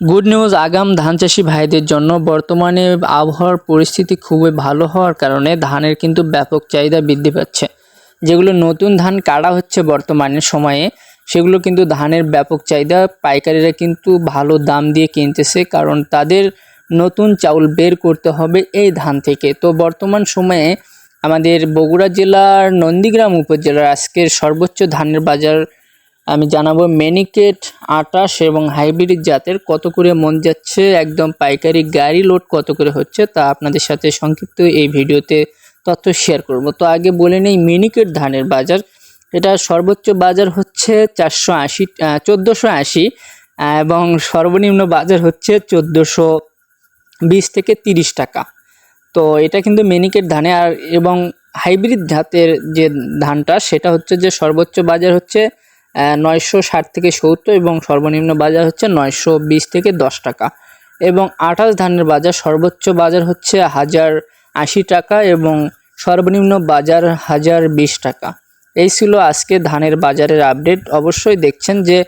Good news আগাম ধান চাষি ভাইদের জন্য বর্তমানে আবহাওয়ার পরিস্থিতি খুবই ভালো হওয়ার কারণে ধানের কিন্তু ব্যাপক চাহিদা বৃদ্ধি পাচ্ছে। যেগুলো নতুন ধান কাটা হচ্ছে বর্তমানে সময়ে, সেগুলো কিন্তু ধানের ব্যাপক চাহিদা পাইকারিরা কিন্তু ভালো দাম দিয়ে কিনতেছে কারণ তাদের নতুন চাউল বের করতে হবে এই ধান থেকে। তো বর্তমান সময়ে আমাদের বগুড়া জেলার নন্দীগ্রাম উপজেলার আজকের সর্বোচ্চ ধানের বাজার আমি জানাব মেনিকেট আটাশ এবং হাইব্রিড জাতের কত করে মন যাচ্ছে, একদম পাইকারি গাড়ি লোড কত করে হচ্ছে তা আপনাদের সাথে সংক্ষিপ্ত এই ভিডিওতে তথ্য শেয়ার করব। তো আগে বলে নেই মিনিকেট ধানের বাজার। এটা সর্বোচ্চ বাজার হচ্ছে চারশো আশি চোদ্দোশো আশি, এবং সর্বনিম্ন বাজার হচ্ছে চোদ্দোশো বিশ থেকে তিরিশ টাকা। তো এটা কিন্তু মিনিকেট ধানে আর এবং হাইব্রিড জাতের যে ধানটা, সেটা হচ্ছে যে সর্বোচ্চ বাজার হচ্ছে নয়শো ষাট থেকে সত্তর এবং সর্বনিম্ন বাজার হচ্ছে নয়শো বিশ থেকে দশ টাকা। এবং আঠাশ ধানের বাজার, সর্বোচ্চ বাজার হচ্ছে হাজার আশি টাকা এবং সর্বনিম্ন বাজার হাজার বিশ টাকা। এই ছিল আজকে ধানের বাজারের আপডেট। অবশ্যই দেখছেন যে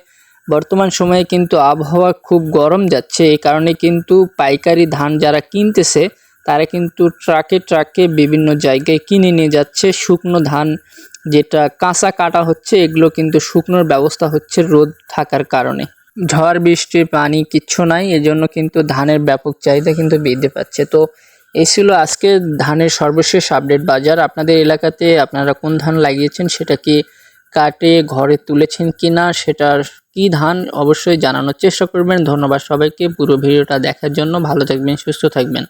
বর্তমান সময়ে কিন্তু আবহাওয়া খুব গরম যাচ্ছে। এই কারণে কিন্তু পাইকারি ধান যারা কিনতেছে, তারা কিন্তু ট্রাকে ট্রাকে বিভিন্ন জায়গায় কিনে নিয়ে যাচ্ছে। শুকনো ধান যেটা কাঁচা কাটা হচ্ছে, এগুলো কিন্তু শুকনোর ব্যবস্থা হচ্ছে রোদ থাকার কারণে। ঝড় বৃষ্টির পানি কিচ্ছু নাই, এজন্য কিন্তু ধানের ব্যাপক চাহিদা কিন্তু বৃদ্ধি পাচ্ছে। তো এই ছিল আজকে ধানের সর্বশেষ আপডেট বাজার। আপনাদের এলাকাতে আপনারা কোন ধান লাগিয়েছেন, সেটা কি কাটে, ঘরে তুলেছেন কি না সেটার কি ধান, অবশ্যই জানানোর চেষ্টা করবেন। ধন্যবাদ সবাইকে। পুরো ভিডিওটা দেখার জন্য ভালো থাকবেন, সুস্থ থাকবেন।